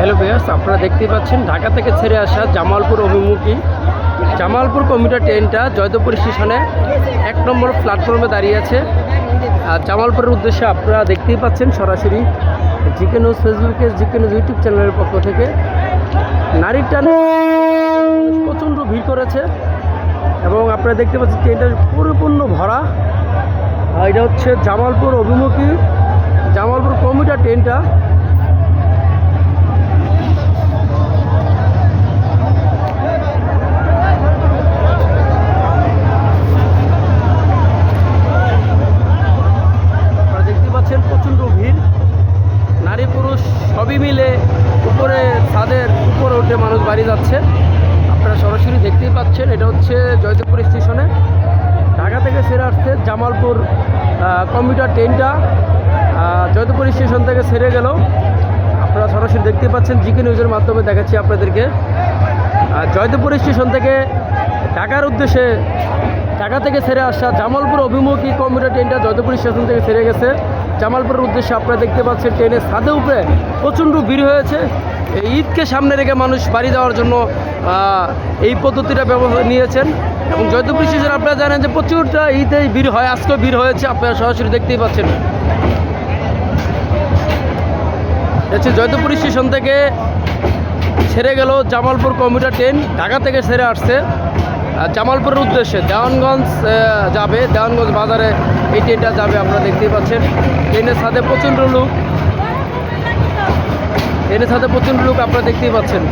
Hello viewers আপনারা দেখতে পাচ্ছেন ঢাকা থেকে ছেড়ে আসা জামালপুর অভিমুখী। জামালপুর কমিউটার ট্রেনটা জয়দেবপুর স্টেশনে এক নম্বর প্ল্যাটফর্মে দাঁড়িয়ে আছে। আর জামালপুরের উদ্দেশ্যে আপনারা দেখতেই পাচ্ছেন সরাসরি জিকে নিউজ ফেসবুকে, জিকে নিউজ ইউটিউব চ্যানেলের পক্ষ থেকে। নারীর টানে প্রচণ্ড ভিড় করেছে এবং আপনারা দেখতে পাচ্ছেন ট্রেনটা পরিপূর্ণ ভরা। এটা হচ্ছে জামালপুর অভিমুখী, জামালপুর কমিউটার ট্রেনটা। সবই মিলে উপরে, ছাদের উপরে উঠে মানুষ বাড়ি যাচ্ছে। আপনারা সরাসরি দেখতেই পাচ্ছেন, এটা হচ্ছে জয়দেবপুর স্টেশনে। ঢাকা থেকে সেরে আসছে জামালপুর কম্পিউটার ট্রেনটা জয়দেবপুর স্টেশন থেকে সেরে গেল। আপনারা সরাসরি দেখতে পাচ্ছেন জিকে নিউজের মাধ্যমে দেখাচ্ছি আপনাদেরকে। জয়দেবপুর স্টেশন থেকে ঢাকার উদ্দেশ্যে ঢাকা থেকে ছেড়ে আসা জামালপুর অভিমুখী কম্পিউটার ট্রেনটা জয়দেবপুর স্টেশন থেকে ছেড়ে গেছে। জামালপুরের উদ্দেশ্যে আপনারা দেখতে পাচ্ছেন ট্রেনের ছাদে উপরে প্রচণ্ড ভিড় হয়েছে। এই ঈদকে সামনে রেখে মানুষ বাড়ি যাওয়ার জন্য এই পদ্ধতিটা ব্যবহার নিয়েছেন। এবং জয়দেবপুর স্টেশন আপনারা জানেন যে প্রচুরটা ঈদে ভিড় হয়, আজকেও ভিড় হয়েছে, আপনারা সরাসরি দেখতেই পাচ্ছেন। হচ্ছে জয়দেবপুর স্টেশন থেকে, ছেড়ে গেল জামালপুর কমিউটার ট্রেন, ঢাকা থেকে ছেড়ে আসছে। জামালপুরের উদ্দেশ্যে দেওয়ানগঞ্জ যাবে। দেওয়ানগঞ্জ বাজারে এই ট্রেনটা যাবে, আপনারা দেখতেই পাচ্ছেন। ট্রেনের সাথে প্রচণ্ড লুক। ট্রেনের সাথে প্রচণ্ড লুক, আপনারা দেখতেই পাচ্ছেন।